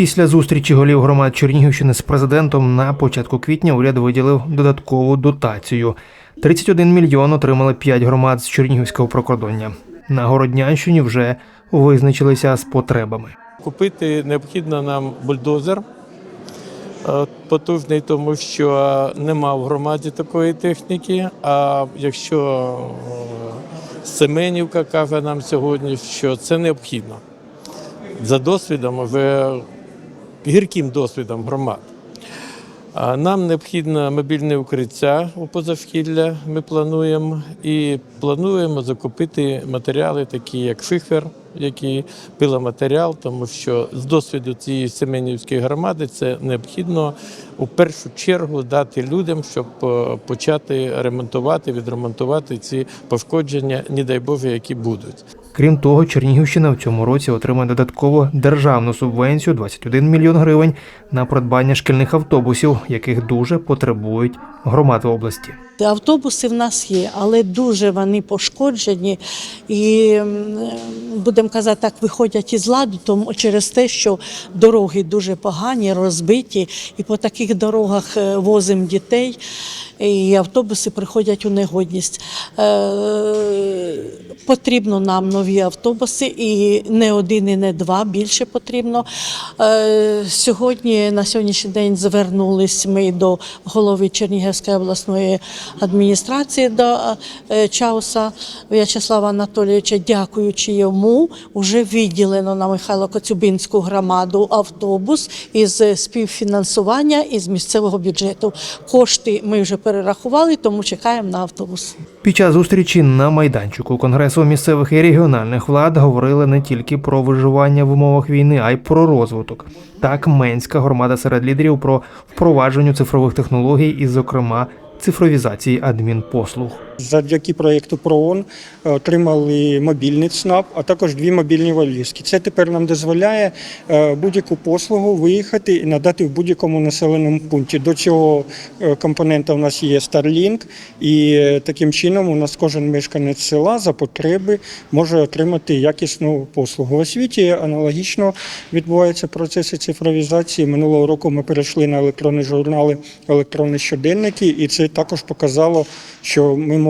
Після зустрічі голів громад Чернігівщини з президентом на початку квітня уряд виділив додаткову дотацію. 31 мільйон отримали 5 громад з Чернігівського прикордоння. На Городнянщині вже визначилися з потребами. Купити необхідно нам бульдозер е, потужний, тому що нема в громаді такої техніки. А якщо е, Семенівка каже нам сьогодні, що це необхідно за досвідом, вже гірким досвідом громад. Нам необхідно мобільне укриття у позашкілля. Ми плануємо і плануємо закупити матеріали, такі як шифер, який пиломатеріал, тому що з досвіду цієї Семенівської громади це необхідно у першу чергу дати людям, щоб е, почати ремонтувати, відремонтувати ці пошкодження, не дай Боже, які будуть. Крім того, Чернігівщина в цьому році отримає додатково державну субвенцію 21 мільйон гривень на придбання шкільних автобусів, яких дуже потребують громади області. Автобуси в нас є, але дуже вони пошкоджені і, будемо казати, так виходять із ладу, тому через те, що дороги дуже погані, розбиті, і по таких дорогах е, возимо дітей, і автобуси приходять у негодність. Е, Потрібно нам нові автобуси, і не один, і не два, більше потрібно. Е, Сьогодні, на сьогоднішній день, звернулись ми до голови Чернігівської обласної адміністрації до е, Чауса В'ячеслава Анатолійовича, дякуючи йому, вже виділено на Михайло Коцюбинську громаду автобус із співфінансування із місцевого бюджету. Кошти ми вже перерахували, тому чекаємо на автобус. Під час зустрічі на майданчику Конгресу місцевих і регіональних влад говорили не тільки про виживання в умовах війни, а й про розвиток. Так, Менська громада серед лідерів про впровадження цифрових технологій і, зокрема, цифровізації адмінпослуг. Завдяки проєкту ПРООН е, отримали мобільний ЦНАП, а також дві мобільні валізки. Це тепер нам дозволяє е, будь-яку послугу виїхати і надати в будь-якому населеному пункті. До цього е, компонента у нас є Starlink, і таким чином у нас кожен мешканець села за потреби може отримати якісну послугу. В освіті аналогічно відбуваються процеси цифровізації. Минулого року ми перейшли на електронні журнали, електронні щоденники, і це також показало, що ми мо- е,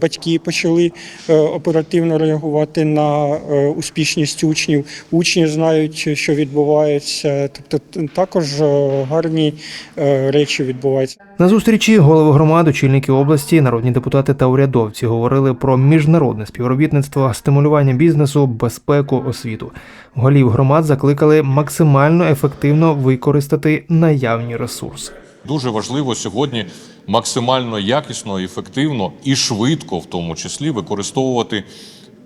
батьки почали е, оперативно реагувати на е, успішність учнів. Учні знають, що відбувається. Тобто також е, гарні е, речі відбуваються. На зустрічі голови громад, очільники області, народні депутати та урядовці говорили про міжнародне співробітництво, стимулювання бізнесу, безпеку, освіту. Голів громад закликали максимально ефективно використати наявні ресурси. Дуже важливо сьогодні максимально якісно, ефективно і швидко, в тому числі, використовувати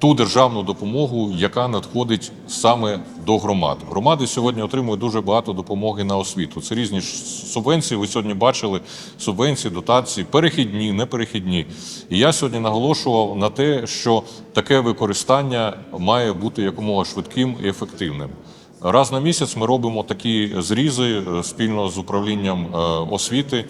ту державну допомогу, яка надходить саме до громад. Громади сьогодні отримують дуже багато допомоги на освіту. Це різні субвенції. Ви сьогодні бачили субвенції, дотації, перехідні, неперехідні. І я сьогодні наголошував на те, що таке використання має бути якомога швидким і ефективним. Раз на місяць ми робимо такі зрізи е, спільно з управлінням е, освіти,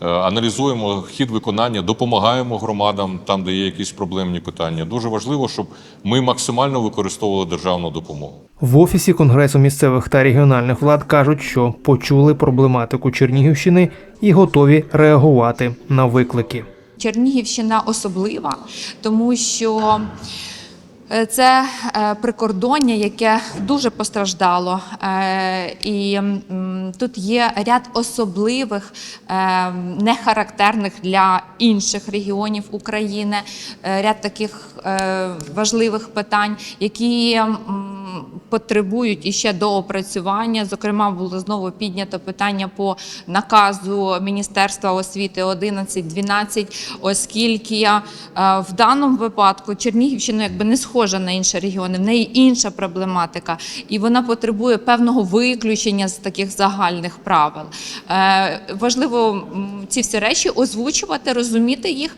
е, аналізуємо хід виконання, допомагаємо громадам там, де є якісь проблемні питання. Дуже важливо, щоб ми максимально використовували державну допомогу. В офісі Конгресу місцевих та регіональних влад кажуть, що почули проблематику Чернігівщини і готові реагувати на виклики. Чернігівщина особлива, тому що це е, прикордоння, яке дуже постраждало. Е, І тут є ряд особливих, е, нехарактерних для інших регіонів України, е, ряд таких е, важливих питань, які потребують іще доопрацювання. Зокрема, було знову піднято питання по наказу Міністерства освіти 11-12, оскільки е, в даному випадку Чернігівщина якби не схожа на інші регіони, в неї інша проблематика, і вона потребує певного виключення з таких загальних правил. Е, Важливо ці всі речі озвучувати, розуміти їх.